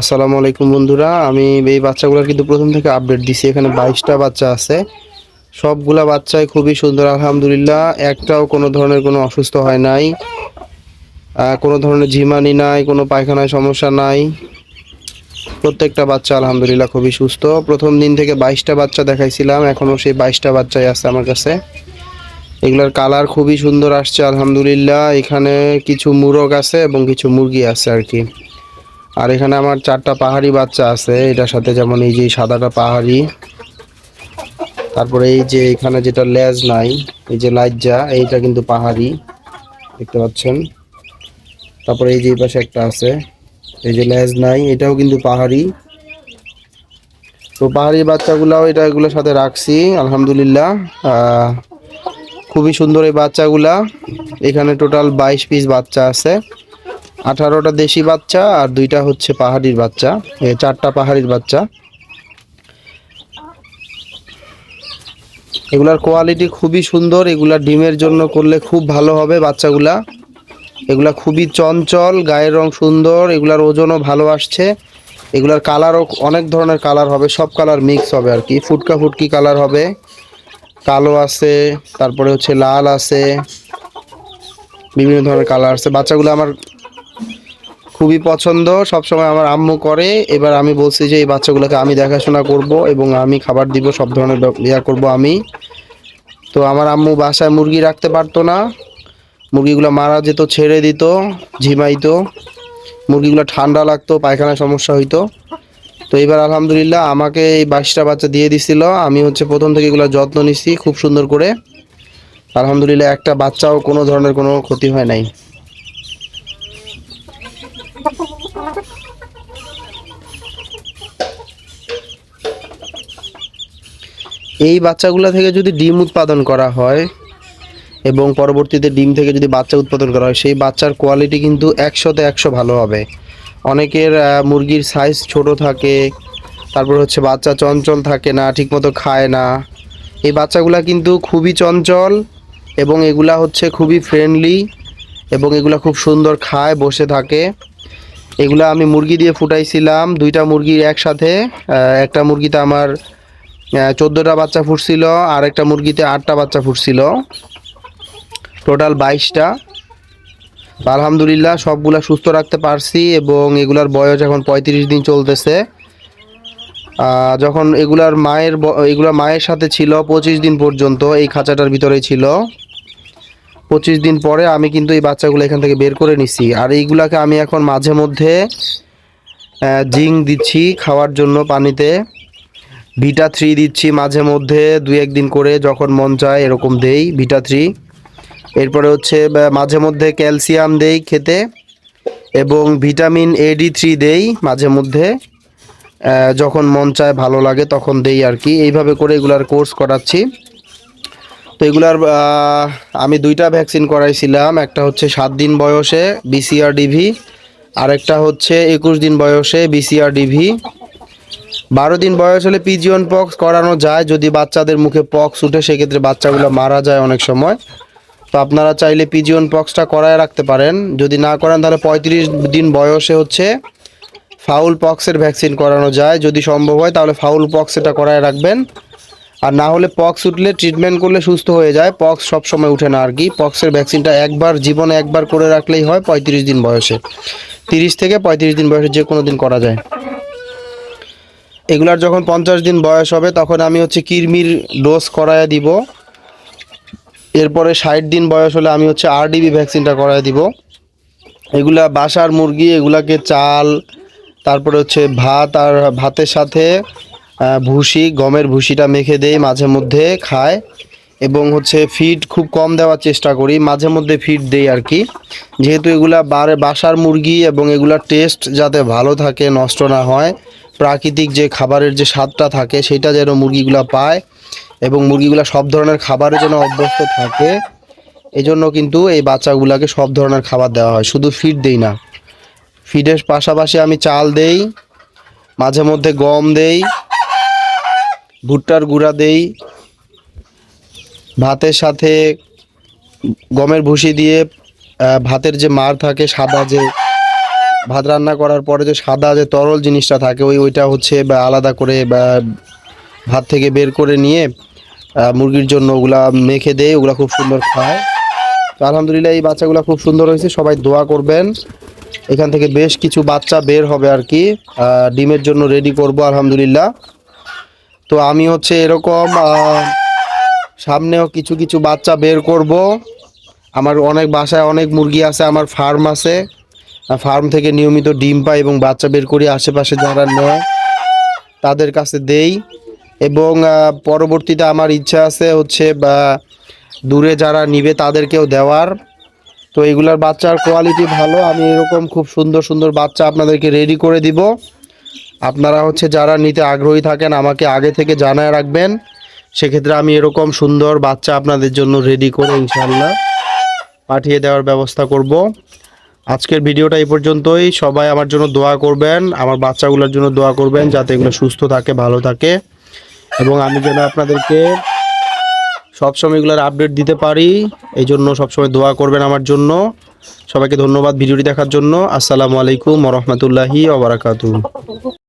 আসসালামু আলাইকুম বন্ধুরা, আমি এই বাচ্চাগুলোর কিন্তু প্রথম থেকে আপডেট দিছি। এখানে বাইশটা বাচ্চা আছে। সবগুলা বাচ্চাই খুবই সুন্দর, আলহামদুলিল্লাহ। একটাও কোনো ধরনের কোনো অসুস্থ হয় নাই কোনো ধরনের ঝিমানি নাই, কোনো পায়খানায় সমস্যা নাই। প্রত্যেকটা বাচ্চা আলহামদুলিল্লাহ খুবই সুস্থ। প্রথম দিন থেকে বাইশটা বাচ্চা দেখাইছিলাম এখনও সেই বাইশটা বাচ্চাই আছে আমার কাছে। এগুলার কালার খুবই সুন্দর আসছে, আলহামদুলিল্লাহ। এখানে কিছু মুরগ আছে এবং কিছু মুরগি আছে আর কি। আর এখানে আমার চারটা পাহাড়ি বাচ্চা আছে, এটার সাথে যেমন এই যে সাদাটা পাহাড়ি। তারপরে এই যে এখানে যেটা লেজ নাই, এই যে লাজ্জা এইটা কিন্তু পাহাড়ি, দেখতে পাচ্ছেন। তারপরে এই যে এই পাশে একটা আছে, এই যে লেজ নাই, এটাও কিন্তু পাহাড়ি। তো পাহাড়ি বাচ্চাগুলাও এটা এগুলোর সাথে রাখছি, আলহামদুলিল্লাহ। খুবই সুন্দর এই বাচ্চাগুলা। এখানে টোটাল বাইশ পিস বাচ্চা আছে। আঠারোটা দেশি বাচ্চা আর দুইটা হচ্ছে পাহাড়ির বাচ্চা, এ চারটা পাহাড়ির বাচ্চা। এগুলার কোয়ালিটি খুবই সুন্দর, এগুলা ডিমের জন্য করলে খুব ভালো হবে বাচ্চাগুলা। এগুলা খুবই চঞ্চল, গায়ের রং সুন্দর, এগুলার ওজনও ভালো আসছে। এগুলার কালারও অনেক ধরনের কালার হবে, সব কালার মিক্স হবে আর কি। ফুটকা ফুটকি কালার হবে, কালো আছে, তারপরে হচ্ছে লাল আছে, বিভিন্ন ধরনের কালার আছে। বাচ্চাগুলো আমার খুবই পছন্দ, সবসময় আমার আম্মু করে। এবার আমি বলছি যে, এই বাচ্চাগুলোকে আমি দেখাশোনা করব এবং আমি খাবার দিব, সব ধরনের ইয়া করব আমি। তো আমার আম্মু বাসায় মুরগি রাখতে পারতো না। মুরগিগুলো মারা যেত, ছেড়ে দিত, ঝিমাইতো। মুরগিগুলো ঠান্ডা লাগতো পায়খানার সমস্যা হইতো। তো এবার আলহামদুলিল্লাহ আমাকে এই বাইশটা বাচ্চা দিয়ে দিছিল। আমি হচ্ছে প্রথম থেকে এগুলো যত্ন নিছি, খুব সুন্দর করে। আলহামদুলিল্লাহ একটা বাচ্চাও কোনো ধরনের কোনো ক্ষতি হয় নাই। এই বাচ্চাগুলো থেকে যদি ডিম উৎপাদন করা হয় এবং পরবর্তীতে ডিম থেকে যদি বাচ্চা উৎপাদন করা হয়, সেই বাচ্চার কোয়ালিটি কিন্তু একশোতে একশো ভালো হবে। অনেকের মুরগির সাইজ ছোট থাকে, তারপর হচ্ছে বাচ্চা চঞ্চল থাকে না, ঠিকমতো খায় না। এই বাচ্চাগুলা কিন্তু খুবই চঞ্চল এবং এগুলা হচ্ছে খুবই ফ্রেন্ডলি এবং এগুলা খুব সুন্দর খায়, বসে থাকে। এগুলা আমি মুরগি দিয়ে ফুটাইছিলাম। দুইটা মুরগির একসাথে। একটা মুরগিতে আমার চোদ্দোটা বাচ্চা ফুটছিল, আর একটা মুরগিতে আটটা বাচ্চা ফুটছিল। টোটাল বাইশটা। আলহামদুলিল্লাহ সবগুলা সুস্থ রাখতে পারছি এবং এগুলার বয়স এখন পঁয়ত্রিশ দিন চলতেছে। যখন এগুলার মায়ের এগুলা মায়ের সাথে ছিল পঁচিশ দিন পর্যন্ত, এই খাঁচাটার ভিতরেই ছিল। পঁচিশ দিন পরে আমি কিন্তু এই বাচ্চাগুলো এখান থেকে বের করে নিছি। আর এইগুলাকে আমি এখন মাঝে মধ্যে জিং দিচ্ছি খাওয়ার জন্য পানিতে। ভিটা থ্রি দিচ্ছি মাঝে মধ্যে দুই একদিন করে যখন মন চায় এরকম দেই ভিটা থ্রি। এরপরে হচ্ছে মাঝে মধ্যে ক্যালসিয়াম দেই খেতে এবং ভিটামিন এ ডি থ্রি দেই মাঝে মধ্যে। যখন মন চায় ভালো লাগে তখন দেই আর কি। এইভাবে করে এগুলার কোর্স করাচ্ছি। তো এগুলার আমি দুইটা ভ্যাকসিন করাইছিলাম। একটা হচ্ছে সাত দিন বয়সে বিসিআর ডিভি আরেকটা হচ্ছে একুশ দিন বয়সে বিসিআর ডিভি বারো দিন বয়স হলে পিজিয়ন পক্স করানো যায়, যদি বাচ্চাদের মুখে পক্স উঠে, সেক্ষেত্রে বাচ্চাগুলো মারা যায় অনেক সময়। তো আপনারা চাইলে পিজিয়ন পক্সটা করায় রাখতে পারেন। যদি না করেন, তাহলে পঁয়ত্রিশ দিন বয়সে হচ্ছে ফাউল পক্সের ভ্যাকসিন করানো যায়। যদি সম্ভব হয়, তাহলে ফাউল পক্স এটা করায় রাখবেন। আর না হলে পক্স উঠলে ট্রিটমেন্ট করলে সুস্থ হয়ে যায়। পক্স সব সময় উঠে না আর কি। পক্সের ভ্যাকসিনটা একবার জীবনে একবার করে রাখলেই হয় পঁয়ত্রিশ দিন বয়সে। তিরিশ থেকে পঁয়ত্রিশ দিন বয়সে যে কোনো দিন করা যায়। এগুলার যখন পঞ্চাশ দিন বয়স হবে, তখন আমি হচ্ছে কিরমির ডোজ করায় দিব। এরপরে ষাট দিন বয়স হলে আমি হচ্ছে আরডিবি ভ্যাকসিনটা করায় দিব। এগুলা বাসার মুরগি, এগুলাকে চাল, তারপরে হচ্ছে ভাত আর ভাতের সাথে ভুসি গমের ভুসিটা মেখে দেই, মাঝে মধ্যে খায় এবং হচ্ছে ফিড খুব কম দেওয়ার চেষ্টা করি, মাঝে মধ্যে ফিড দেই আর কি। যেহেতু এগুলা বারে, বাসার মুরগি এবং এগুলার টেস্ট যাতে ভালো থাকে, নষ্ট না হয়, প্রাকৃতিক যে খাবারের যে স্বাদটা থাকে, সেটা যেন মুরগিগুলা পায় এবং মুরগিগুলা সব ধরনের খাবারের জন্য অভ্যস্ত থাকে, এজন্য কিন্তু এই বাচ্চাগুলাকে সব ধরনের খাবার দেওয়া হয়, শুধু ফিড দেই না। ফিডের পাশাপাশি আমি চাল দেই, মাঝে মধ্যে গম দেই ভুট্টার গুঁড়া দেই, ভাতের সাথে গমের ভুসি দিয়ে ভাতের যে মার থাকে, সাদা যে ভাত রান্না করার পরে যে সাদা যে তরল জিনিসটা থাকে, ওই ওইটা হচ্ছে বা আলাদা করে বা ভাত থেকে বের করে নিয়ে মুরগির জন্য ওগুলা মেখে দেয় ওগুলা খুব সুন্দর খায়। তো আলহামদুলিল্লাহ এই বাচ্চাগুলো খুব সুন্দর হয়েছে, সবাই দোয়া করবেন। এখান থেকে বেশ কিছু বাচ্চা বের হবে আর কি ডিমের জন্য রেডি করব, আলহামদুলিল্লাহ। তো আমি হচ্ছে এরকম সামনেও কিছু কিছু বাচ্চা বের করব। আমার অনেক বাসায় অনেক মুরগি আছে, আমার ফার্ম আছে। ফার্ম থেকে নিয়মিত ডিম পাই এবং বাচ্চা বের করি, আশেপাশে যারা নেয়, তাদের কাছে দেই। এবং পরবর্তীতে আমার ইচ্ছা আছে হচ্ছে, বা, দূরে যারা নিবে তাদেরকেও দেওয়ার। তো এগুলার বাচ্চার কোয়ালিটি ভালো, আমি এরকম খুব সুন্দর সুন্দর বাচ্চা আপনাদেরকে রেডি করে দিব। আপনারা হচ্ছে যারা নিতে আগ্রহী থাকেন আমাকে আগে থেকে জানায় রাখবেন, সেক্ষেত্রে আমি এরকম সুন্দর বাচ্চা আপনাদের জন্য রেডি করে ইনশাল্লাহ পাঠিয়ে দেওয়ার ব্যবস্থা করব। আজকের ভিডিওটা এই পর্যন্তই। সবাই আমার জন্য দোয়া করবেন, আমার বাচ্চাগুলোর জন্য দোয়া করবেন যাতে এগুলো সুস্থ থাকে, ভালো থাকে। এবং আমি যেন আপনাদেরকে সবসময় এগুলোর আপডেট দিতে পারি এই জন্য সবসময় দোয়া করবেন আমার জন্য। সবাইকে ধন্যবাদ ভিডিওটি দেখার জন্য। আসসালামু আলাইকুম রহমতুল্লাহি ওবরাকাতু